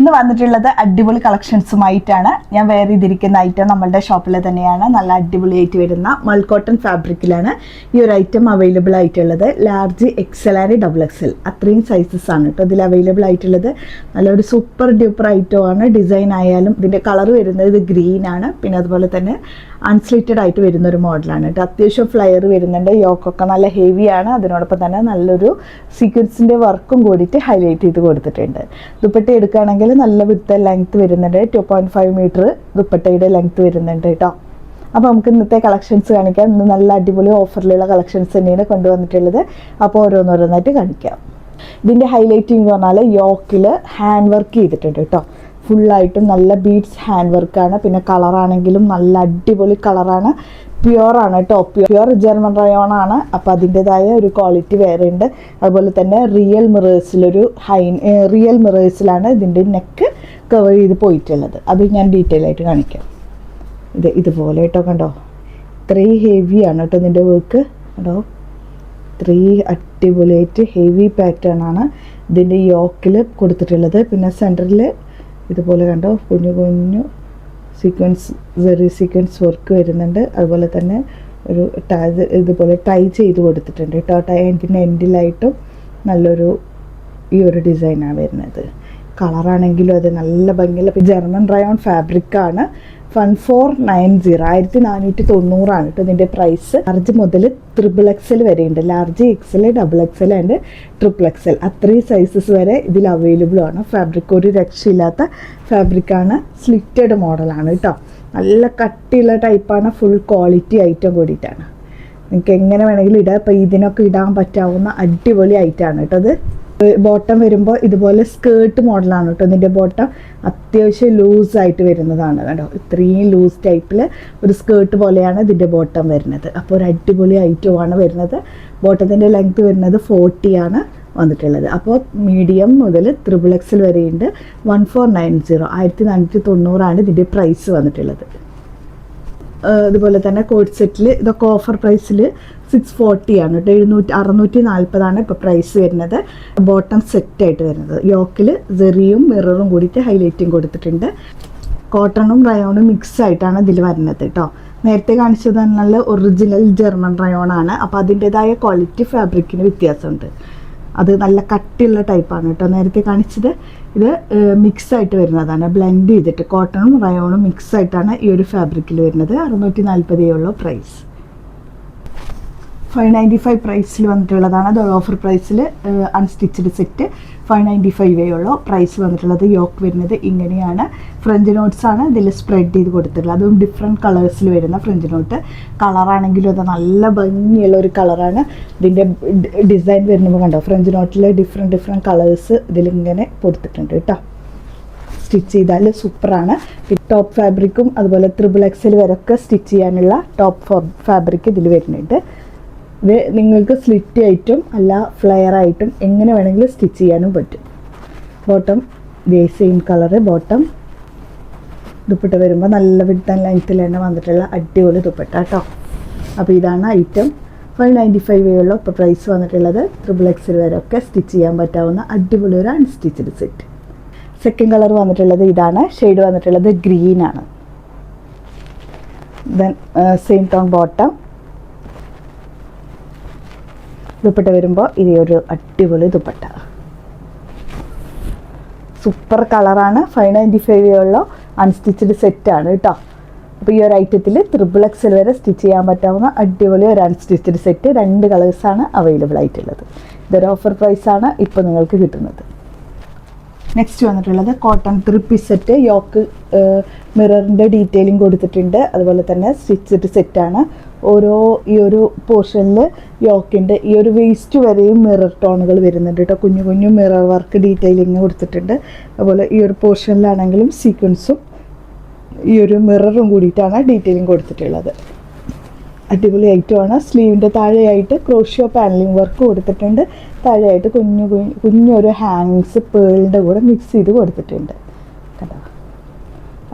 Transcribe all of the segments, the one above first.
ഇന്ന് വന്നിട്ടുള്ളത് അടിപൊളി കളക്ഷൻസുമായിട്ടാണ്. ഞാൻ വെയർ ചെയ്തിരിക്കുന്ന ഐറ്റം നമ്മളുടെ ഷോപ്പിൽ തന്നെയാണ്. നല്ല അടിപൊളിയായിട്ട് വരുന്ന മൾക്കോട്ടൺ ഫാബ്രിക്കിലാണ് ഈ ഒരു ഐറ്റം അവൈലബിൾ ആയിട്ടുള്ളത്. Large XL and double XL അത്രയും സൈസസ് ആണ് കേട്ടോ ഇതിൽ അവൈലബിൾ ആയിട്ടുള്ളത്. നല്ലൊരു സൂപ്പർ ഡ്യൂപ്പർ ഐറ്റം ആണ്. ഡിസൈൻ ആയാലും ഇതിന്റെ കളർ വരുന്നത് ഇത് ഗ്രീൻ ആണ്. പിന്നെ അതുപോലെ തന്നെ അൺസ്ലിറ്റഡ് ആയിട്ട് വരുന്ന ഒരു മോഡലാണ് കേട്ടോ അത്യാവശ്യം ഫ്ലയർ വരുന്നുണ്ട്. യോക്കൊക്കെ നല്ല ഹെവിയാണ് അതിനോടൊപ്പം തന്നെ നല്ലൊരു സീക്വൻസിന്റെ വർക്കും കൂടിയിട്ട് ഹൈലൈറ്റ് ചെയ്ത് കൊടുത്തിട്ടുണ്ട്. ദുപ്പട്ട എടുക്കുകയാണെങ്കിൽ നല്ല വിടുത്ത ലെങ്ത്ത് വരുന്നുണ്ട്. ടു പോയിന്റ് ഫൈവ് മീറ്റർ ദുപ്പട്ടയുടെ ലെങ്ത്ത് വരുന്നുണ്ട് കേട്ടോ. അപ്പോൾ നമുക്ക് ഇന്നത്തെ കളക്ഷൻസ് കാണിക്കാം. ഇന്ന് നല്ല അടിപൊളി ഓഫറിലുള്ള കളക്ഷൻസ് തന്നെയാണ് കൊണ്ടുവന്നിട്ടുള്ളത്. അപ്പോൾ ഓരോന്നോരോന്നായിട്ട് കാണിക്കാം. ഇതിന്റെ ഹൈലൈറ്റിംഗ് എന്ന് പറഞ്ഞാൽ യോക്കിൽ ഹാൻഡ് വർക്ക് ചെയ്തിട്ടുണ്ട് കേട്ടോ. ഫുള്ളായിട്ടും നല്ല ബീഡ്സ് ഹാൻഡ് വർക്കാണ് പിന്നെ കളറാണെങ്കിലും നല്ല അടിപൊളി കളറാണ്. പ്യുവറാണ് കേട്ടോ. പ്യുവർ ജർമ്മൻ റയോൺ ആണ്. അപ്പോൾ അതിന്റെതായ ഒരു ക്വാളിറ്റി വേറെ ഉണ്ട്. അതുപോലെ തന്നെ റിയൽ മിറേഴ്സിലൊരു ഹൈ റിയൽ മിറേഴ്സിലാണ് ഇതിന്റെ നെക്ക് കവർ ചെയ്ത് പോയിട്ടുള്ളത്. അത് ഞാൻ ഡീറ്റെയിൽ ആയിട്ട് കാണിക്കാം. ഇത് ഇതുപോലെ കേട്ടോ കണ്ടോ? ഇത്രയും ഹെവിയാണ് കേട്ടോ ഇതിന്റെ വർക്ക് കണ്ടോ? ഇത്രയും അടിപൊളിയായിട്ട് ഹെവി പാറ്റേൺ ആണ് ഇതിന്റെ യോക്കിൽ കൊടുത്തിട്ടുള്ളത്. പിന്നെ സെന്ററിൽ ഇതുപോലെ കണ്ടോ? കുഞ്ഞു കുഞ്ഞു സീക്വൻസ് വെറി സീക്വൻസ് വർക്ക് വരുന്നുണ്ട്. അതുപോലെ തന്നെ ഒരു ടൈ ഇതുപോലെ ടൈ ചെയ്ത് കൊടുത്തിട്ടുണ്ട് കേട്ടോ. ടൈ എന്റെ എൻഡിലായിട്ടും നല്ലൊരു ഈ ഒരു ഡിസൈനാണ് വരുന്നത്. കളറാണെങ്കിലും അത് നല്ല ഭംഗിയുള്ള ജർമ്മൻ ഡ്രൈ ഓൺ ഫാബ്രിക്കാണ് വൺ ഫോർ നയൻ സീറോ ആയിരത്തി നാനൂറ്റി തൊണ്ണൂറാണ് കേട്ടോ ഇതിന്റെ പ്രൈസ് ലാർജ് മുതൽ ട്രിപ്പിൾ എക്സൽ വരെ ഉണ്ട്. Large XL double XL and triple XL അത്രയും സൈസസ് വരെ ഇതിൽ അവൈലബിൾ ആണ്. ഫാബ്രിക് ഒരു രക്ഷയില്ലാത്ത ഫാബ്രിക്കാണ് സ്ലിറ്റഡ് മോഡലാണ് കേട്ടോ. നല്ല കട്ടിയുള്ള ടൈപ്പാണ് ഫുൾ ക്വാളിറ്റി ഐറ്റം കൂടിയിട്ടാണ്. നിങ്ങൾക്ക് എങ്ങനെ വേണമെങ്കിലും ഇടാം. അപ്പോൾ ഇതിനൊക്കെ ഇടാൻ പറ്റാവുന്ന അടിപൊളി ഐറ്റമാണ് കേട്ടോ അത്. ബോട്ടം വരുമ്പോൾ ഇതുപോലെ സ്കേർട്ട് മോഡലാണ് കേട്ടോ. ഇതിന്റെ ബോട്ടം അത്യാവശ്യം ലൂസായിട്ട് വരുന്നതാണ് കേട്ടോ ഇത്രയും ലൂസ് ടൈപ്പിൽ ഒരു സ്കേർട്ട് പോലെയാണ് ഇതിന്റെ ബോട്ടം വരുന്നത്. അപ്പോൾ ഒരു അടിപൊളി ഐറ്റമാണ് വരുന്നത്. ബോട്ടത്തിന്റെ ലെങ്ത് വരുന്നത് ഫോർട്ടിയാണ് വന്നിട്ടുള്ളത്. അപ്പോൾ മീഡിയം മുതൽ ത്രിബിൾ എക്സിൽ വരെയുണ്ട്. വൺ ഫോർ നയൻ സീറോ ആയിരത്തി നാനൂറ്റി തൊണ്ണൂറാണ് ഇതിന്റെ പ്രൈസ് വന്നിട്ടുള്ളത്. അതുപോലെ തന്നെ കോഡ് സെറ്റിൽ ഇതൊക്കെ ഓഫർ പ്രൈസിൽ സിക്സ് ഫോർട്ടി ആണ് കേട്ടോ. എഴുന്നൂറ്റി അറുന്നൂറ്റി നാൽപ്പതാണ് ഇപ്പോൾ പ്രൈസ് വരുന്നത് ബോട്ടം സെറ്റായിട്ട് വരുന്നത്. യോക്കിൽ സെറിയും മിററും കൂടിയിട്ട് ഹൈലൈറ്റും കൊടുത്തിട്ടുണ്ട്. കോട്ടണും റയോണും മിക്സ് ആയിട്ടാണ് ഇതിൽ വരുന്നത് കേട്ടോ. നേരത്തെ കാണിച്ചത് നല്ല ഒറിജിനൽ ജർമ്മൻ റയോൺ ആണ്. അപ്പോൾ അതിന്റെതായ ക്വാളിറ്റി ഫാബ്രിക്കിന് വ്യത്യാസമുണ്ട്. അത് നല്ല കട്ടിയുള്ള ടൈപ്പാണ് കേട്ടോ. നേരത്തെ കാണിച്ചത് ഇത് മിക്സ് ആയിട്ട് വരുന്നതാണ്. ബ്ലെൻഡ് ചെയ്തിട്ട് കോട്ടണും റയോണും മിക്സ് ആയിട്ടാണ് ഈ ഒരു ഫാബ്രിക്കിൽ വരുന്നത്. അറുന്നൂറ്റി നാൽപ്പതേ ഉള്ളൂ പ്രൈസ് ഫൈവ് നയന്റി ഫൈവ് പ്രൈസിൽ വന്നിട്ടുള്ളതാണ്. അത് ഓഫർ പ്രൈസിൽ അൺസ്റ്റിച്ചഡ് സെറ്റ് ഫൈവ് നയന്റി ഫൈവേ ഉള്ളൂ. പ്രൈസ് വന്നിട്ടുള്ളത് യോക്ക് വരുന്നത് ഇങ്ങനെയാണ്. ഫ്രഞ്ച് നോട്ട്സ് ആണ് ഇതിൽ സ്പ്രെഡ് ചെയ്ത് കൊടുത്തിട്ടുള്ളത്. അതും ഡിഫറെന്റ് കളേഴ്സിൽ വരുന്ന ഫ്രഞ്ച് നോട്ട് കളറാണെങ്കിലും അത് നല്ല ഭംഗിയുള്ള ഒരു കളറാണ് ഇതിന്റെ ഡിസൈൻ വരുമ്പോൾ കണ്ടോ? ഫ്രഞ്ച് നോട്ടിൽ ഡിഫറെന്റ് ഡിഫറെന്റ് കളേഴ്സ് ഇതിലിങ്ങനെ കൊടുത്തിട്ടുണ്ട് കേട്ടോ. സ്റ്റിച്ച് ചെയ്താൽ സൂപ്പറാണ് ടോപ്പ് ഫാബ്രിക്കും അതുപോലെ ത്രിബിൾ എക്സൽ വരെയൊക്കെ സ്റ്റിച്ച് ചെയ്യാനുള്ള ടോപ്പ് ഫാബ്രിക് ഇതിൽ വരുന്നുണ്ട്. ഇത് നിങ്ങൾക്ക് സ്ലിറ്റ് ആയിട്ടും അല്ല ഫ്ലെയർ ആയിട്ടും എങ്ങനെ വേണമെങ്കിലും സ്റ്റിച്ച് ചെയ്യാനും പറ്റും. ബോട്ടം ഇതേ സെയിം കളറ് ബോട്ടം ദുപ്പട്ട വരുമ്പോൾ നല്ല വിടുത്ത ലെങ്ത്തിൽ തന്നെ വന്നിട്ടുള്ള അടിപൊളി ദുപ്പട്ട കേട്ടോ. അപ്പോൾ ഇതാണ് ഐറ്റം ഫൈവ് നയന്റി ഫൈവ് ഉള്ള ഇപ്പോൾ പ്രൈസ് വന്നിട്ടുള്ളത്. ട്രിപ്പിൾ എക്സിൽ വരെ ഒക്കെ സ്റ്റിച്ച് ചെയ്യാൻ പറ്റാവുന്ന അടിപൊളി ഒരു അൺസ്റ്റിച്ചഡ് സെറ്റ് സെക്കൻഡ് കളർ വന്നിട്ടുള്ളത് ഇതാണ്. ഷെയ്ഡ് വന്നിട്ടുള്ളത് ഗ്രീനാണ് then same tone bottom dupatta വരുമ്പോൾ ഇതേ ഒരു അടിപൊളി ദുപ്പട്ട. സൂപ്പർ കളറാണ് ഫൈവ് നയന്റി ഫൈവ് ഉള്ള. അൺസ്റ്റിച്ചഡ് സെറ്റാണ് കേട്ടോ. അപ്പോൾ ഈ ഒരു ഐറ്റത്തിൽ ത്രിബിൾ എക്സൽ വരെ സ്റ്റിച്ച് ചെയ്യാൻ പറ്റാവുന്ന അടിപൊളി ഒരു അൺസ്റ്റിച്ചഡ് സെറ്റ് രണ്ട് കളേഴ്സാണ് അവൈലബിൾ ആയിട്ടുള്ളത്. ഇതൊരു ഓഫർ പ്രൈസാണ് ഇപ്പോൾ നിങ്ങൾക്ക് കിട്ടുന്നത്. നെക്സ്റ്റ് വന്നിട്ടുള്ളത് കോട്ടൺ ത്രിപ്പി സെറ്റ് യോക്ക് മിററിന്റെ ഡീറ്റെയിലിംഗ് കൊടുത്തിട്ടുണ്ട്. അതുപോലെ തന്നെ സ്റ്റിച്ചഡ് സെറ്റാണ് ഓരോ ഈ ഒരു പോർഷനിൽ യോക്കിന്റെ ഈ ഒരു വേസ്റ്റ് വരെയും മിറർ ടോണുകൾ വരുന്നുണ്ട് കേട്ടോ. കുഞ്ഞു കുഞ്ഞു മിറർ വർക്ക് ഡീറ്റെയിലിങ് കൊടുത്തിട്ടുണ്ട്. അതുപോലെ ഈ ഒരു പോർഷനിലാണെങ്കിലും സീക്വൻസും ഈ ഒരു മിററും കൂടിയിട്ടാണ് ഡീറ്റെയിലിങ് കൊടുത്തിട്ടുള്ളത്. അടിപൊളി ഐറ്റമാണ് സ്ലീവിന്റെ താഴെയായിട്ട് ക്രോഷ്യോ പാനലിംഗ് വർക്ക് കൊടുത്തിട്ടുണ്ട്. താഴെയായിട്ട് കുഞ്ഞു കുഞ്ഞു കുഞ്ഞൊരു ഹാങ്സ് പേളിന്റെ കൂടെ മിക്സ് ചെയ്ത് കൊടുത്തിട്ടുണ്ട്. കേട്ടോ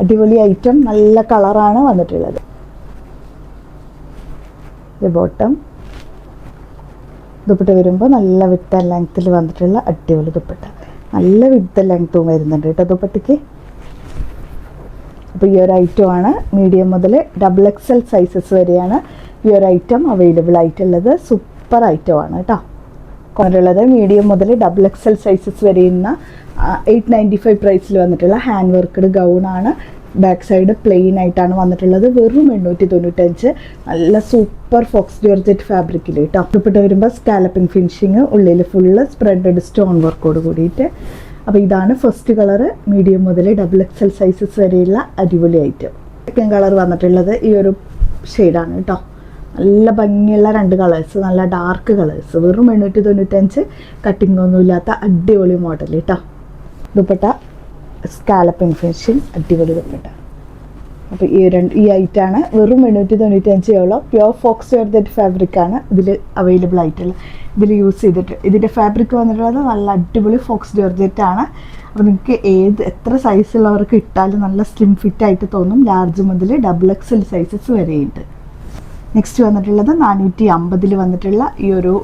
അടിപൊളി ഐറ്റം നല്ല കളറാണ് വന്നിട്ടുള്ളത്. ഇത് ബോട്ടം ദുപ്പട്ട വരുമ്പോൾ നല്ല വിട്ട ലെങ്ത്തിൽ വന്നിട്ടുള്ള അടിപൊളി ദുപ്പട്ട. നല്ല വിത്ത ലെങ്ത്തും വരുന്നുണ്ട് കേട്ടോ ദുപ്പട്ടയ്ക്ക് അപ്പോൾ ഈ ഒരു ഐറ്റം ആണ്. മീഡിയം മുതൽ ഡബിൾ എക്സ് എൽ സൈസസ് വരെയാണ് ഈ ഒരു ഐറ്റം അവൈലബിൾ ആയിട്ടുള്ളത്. സൂപ്പർ ഐറ്റം ആണ് കേട്ടോ കൊണ്ടുള്ളത് മീഡിയം മുതൽ ഡബിൾ എക്സ് എൽ സൈസസ് വരെയുന്ന എയ്റ്റ് നയന്റി ഫൈവ് പ്രൈസിൽ വന്നിട്ടുള്ള ഹാൻഡ് വർക്ക്ഡ് ഗൗണാണ് ബാക്ക് സൈഡ് പ്ലെയിൻ ആയിട്ടാണ് വന്നിട്ടുള്ളത്. വെറും എണ്ണൂറ്റി തൊണ്ണൂറ്റഞ്ച് നല്ല സൂപ്പർ ഫോക്സ് ജോർജറ്റ് ഫാബ്രിക്കിൽ കേട്ടോ ഇഷ്ടപ്പെട്ട് വരുമ്പോൾ സ്കാലപ്പിംഗ് ഫിനിഷിങ് ഉള്ളിൽ ഫുള്ള് സ്പ്രെഡഡ് സ്റ്റോൺ വർക്കോട് കൂടിയിട്ട്. അപ്പോൾ ഇതാണ് ഫസ്റ്റ് കളറ് മീഡിയം മുതൽ ഡബിൾ എക്സൽ സൈസസ് വരെയുള്ള അടിപൊളി ഐറ്റം സെക്കൻഡ് കളർ വന്നിട്ടുള്ളത് ഈ ഒരു ഷെയ്ഡാണ് കേട്ടോ നല്ല ഭംഗിയുള്ള രണ്ട് കളേഴ്സ് നല്ല ഡാർക്ക് കളേഴ്സ് വെറും എണ്ണൂറ്റി തൊണ്ണൂറ്റഞ്ച് കട്ടിംഗ് ഒന്നുമില്ലാത്ത അടിപൊളി മോഡൽ കേട്ടോ ദുപ്പട്ട സ്കാലപ്പിംഗ് ഇൻഫെക്ഷൻ അടിപൊളി ദുപ്പട്ട അപ്പോൾ ഈ രണ്ട് ഈ ഐറ്റാണ്. വെറും എണ്ണൂറ്റി തൊണ്ണൂറ്റി അഞ്ച് ഉള്ളൂ പ്യുവർ ഫോക്സ് ഫാബ്രിക് ആണ് ഇതിൽ അവൈലബിൾ ആയിട്ടുള്ളത്. ഇതിൽ യൂസ് ചെയ്തിട്ട് ഇതിന്റെ ഫാബ്രിക് വന്നിട്ടുള്ളത് നല്ല അടിപൊളി ഫോക്സ് ജോർജറ്റ് ആണ്. അപ്പോൾ നിങ്ങൾക്ക് ഏത് എത്ര സൈസുള്ളവർക്ക് ഇട്ടാലും നല്ല സ്ലിം ഫിറ്റ് ആയിട്ട് തോന്നും. ലാർജ് മുതൽ ഡബിൾ എക്സൽ സൈസസ് വരെയുണ്ട്. നെക്സ്റ്റ് വന്നിട്ടുള്ളത് നാനൂറ്റി അമ്പതിൽ വന്നിട്ടുള്ള ഈ ഒരു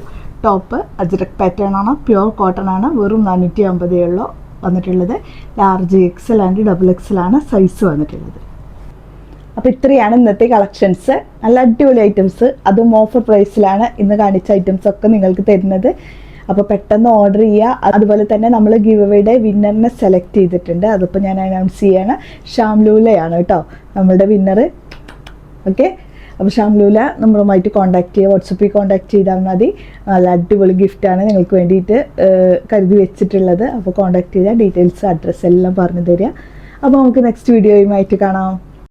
ടോപ്പ് അജ്രക് പാറ്റേൺ ആണ്. പ്യുവർ കോട്ടൺ ആണ്. വെറും നാനൂറ്റി അമ്പതേ ഉള്ളൂ വന്നിട്ടുള്ളത്. Large XL and double XL ആണ് സൈസ് വന്നിട്ടുള്ളത്. അപ്പോൾ ഇത്രയാണ് ഇന്നത്തെ കളക്ഷൻസ് നല്ല അടിപൊളി ഐറ്റംസ് അതും ഓഫർ പ്രൈസിലാണ് ഇന്ന് കാണിച്ച ഐറ്റംസ് ഒക്കെ നിങ്ങൾക്ക് തരുന്നത്. അപ്പോൾ പെട്ടെന്ന് ഓർഡർ ചെയ്യുക അതുപോലെ തന്നെ നമ്മൾ ഗിവ് അവയുടെ വിന്നറിനെ സെലക്ട് ചെയ്തിട്ടുണ്ട്. അതിപ്പോൾ ഞാൻ അനൗൺസ് ചെയ്യാണ്. ഷാംലൂലയാണ് കേട്ടോ നമ്മളുടെ വിന്നർ ഓക്കെ അപ്പോൾ ഷാംലൂല നമ്മളുമായിട്ട് കോൺടാക്ട് ചെയ്യുക വാട്സപ്പിൽ കോൺടാക്ട് ചെയ്താൽ മതി. നല്ല അടിപൊളി ഗിഫ്റ്റാണ് നിങ്ങൾക്ക് വേണ്ടിയിട്ട് കരുതി വെച്ചിട്ടുള്ളത്. അപ്പോൾ കോൺടാക്ട് ചെയ്താൽ ഡീറ്റെയിൽസ് അഡ്രസ്സ് എല്ലാം പറഞ്ഞു തരിക അപ്പോൾ നമുക്ക് നെക്സ്റ്റ് വീഡിയോയുമായിട്ട് കാണാം.